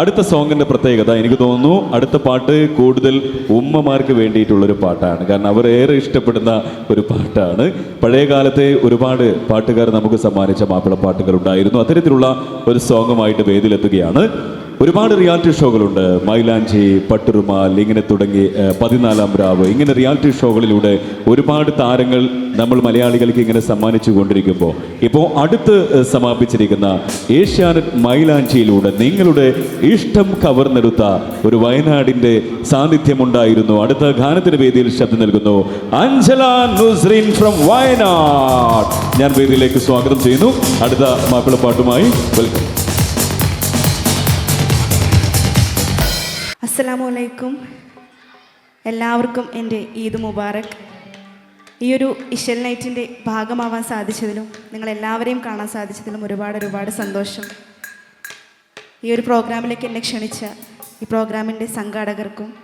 അടുത്ത സോങ്ങിന്റെ പ്രത്യേകത എനിക്ക് തോന്നുന്നു അടുത്ത പാട്ട് കൂടുതൽ ഉമ്മമാർക്ക് വേണ്ടിയിട്ടുള്ളൊരു പാട്ടാണ്. കാരണം അവർ ഏറെ ഇഷ്ടപ്പെടുന്ന ഒരു പാട്ടാണ്. പഴയ കാലത്തെ ഒരുപാട് പാട്ടുകാർ നമുക്ക് സമ്മാനിച്ച മാപ്പിള പാട്ടുകൾ ഉണ്ടായിരുന്നു. അത്തരത്തിലുള്ള ഒരു സോങ്ങുമായിട്ട് വേദിയിലെത്തുകയാണ്. ഒരുപാട് റിയാലിറ്റി ഷോകളുണ്ട് മൈലാഞ്ചി പട്ടുറുമാൽ ഇങ്ങനെ തുടങ്ങി പതിനാലാം രാവ്. ഇങ്ങനെ റിയാലിറ്റി ഷോകളിലൂടെ ഒരുപാട് താരങ്ങൾ നമ്മൾ മലയാളികൾക്ക് ഇങ്ങനെ സമ്മാനിച്ചു കൊണ്ടിരിക്കുമ്പോൾ ഇപ്പോൾ അടുത്ത് സമാപിച്ചിരിക്കുന്ന ഏഷ്യാനെറ്റ് മൈലാഞ്ചിയിലൂടെ നിങ്ങളുടെ ഇഷ്ടം കവർന്നെടുത്ത ഒരു വയനാടിന്റെ സാന്നിധ്യമുണ്ടായിരുന്നു. അടുത്ത ഗാനത്തിന് വേദിയിൽ ശബ്ദം നൽകുന്നു അഞ്ജല നുസ്രീൻ ഫ്രം വയനാട്. ഞാൻ വേദിയിലേക്ക് സ്വാഗതം ചെയ്യുന്നു. അടുത്ത മാപ്പിളപ്പാട്ടുമായി വെൽക്കം അസ്സലാമു അലൈക്കും എല്ലാവർക്കും എന്റെ ഈദ് മുബാറക്. ഈ ഒരു ഇഷൽ നൈറ്റിന്റെ ഭാഗമാവാൻ സാധിച്ചതിലും നിങ്ങളെല്ലാവരെയും കാണാൻ സാധിച്ചതിലും ഒരുപാട് ഒരുപാട് സന്തോഷം. ഈ ഒരു പ്രോഗ്രാമിലേക്ക് എന്നെ ക്ഷണിച്ച ഈ പ്രോഗ്രാമിന്റെ സംഘാടകർക്കും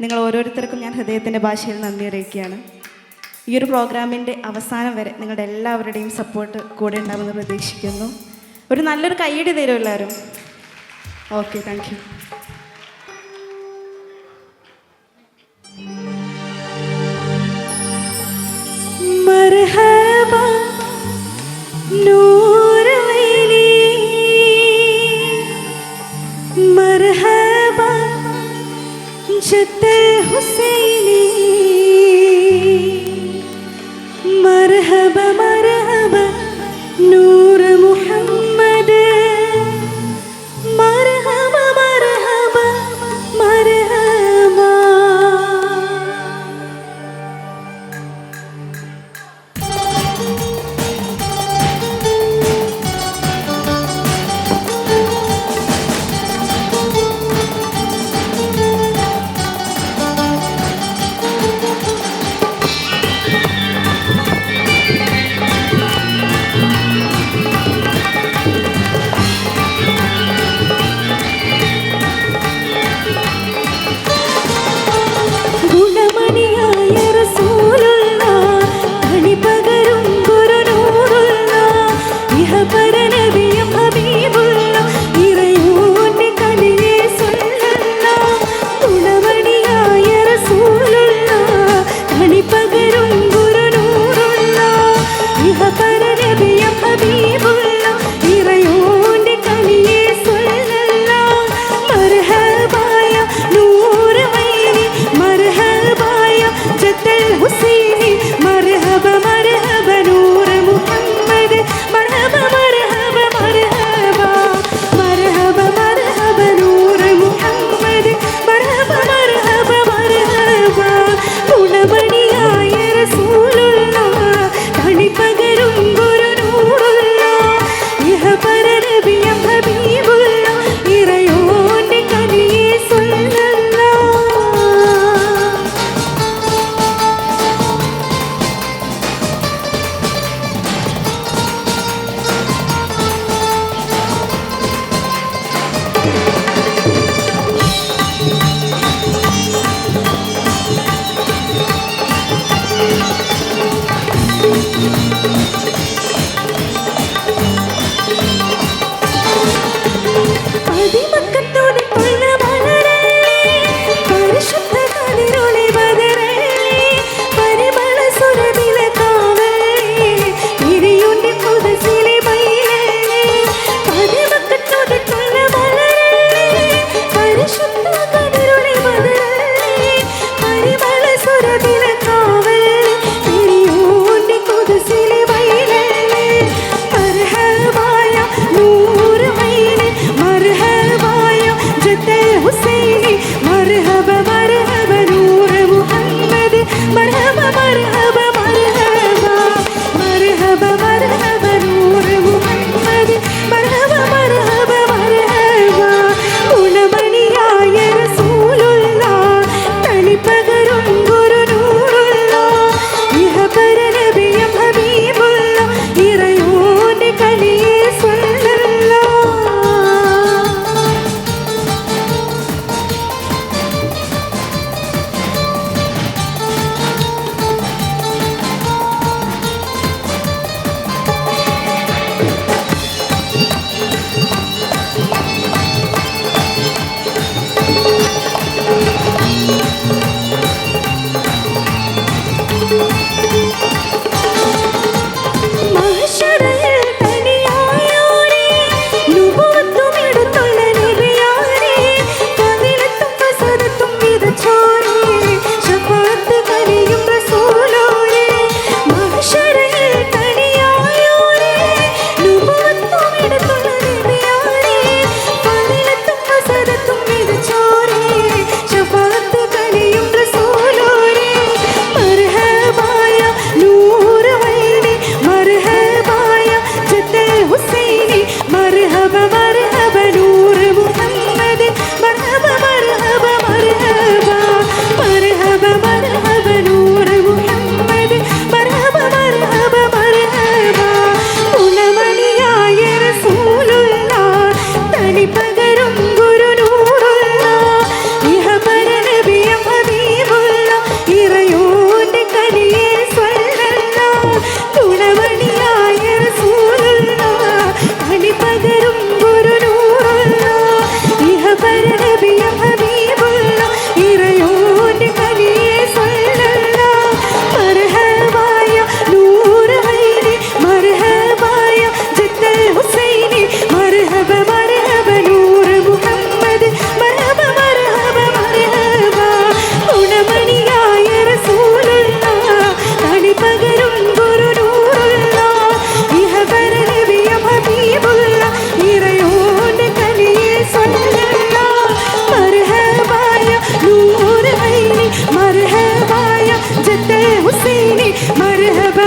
നിങ്ങൾ ഓരോരുത്തർക്കും ഞാൻ ഹൃദയത്തിന്റെ ഭാഷയിൽ നന്ദി അറിയിക്കുകയാണ്. ഈ ഒരു പ്രോഗ്രാമിന്റെ അവസാനം വരെ നിങ്ങളുടെ എല്ലാവരുടെയും സപ്പോർട്ട് കൂടെ ഉണ്ടാവുമെന്ന് പ്രതീക്ഷിക്കുന്നു. ഒരു നല്ലൊരു കൈയ്യടി തരും എല്ലാവരും? Okay thank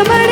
Somebody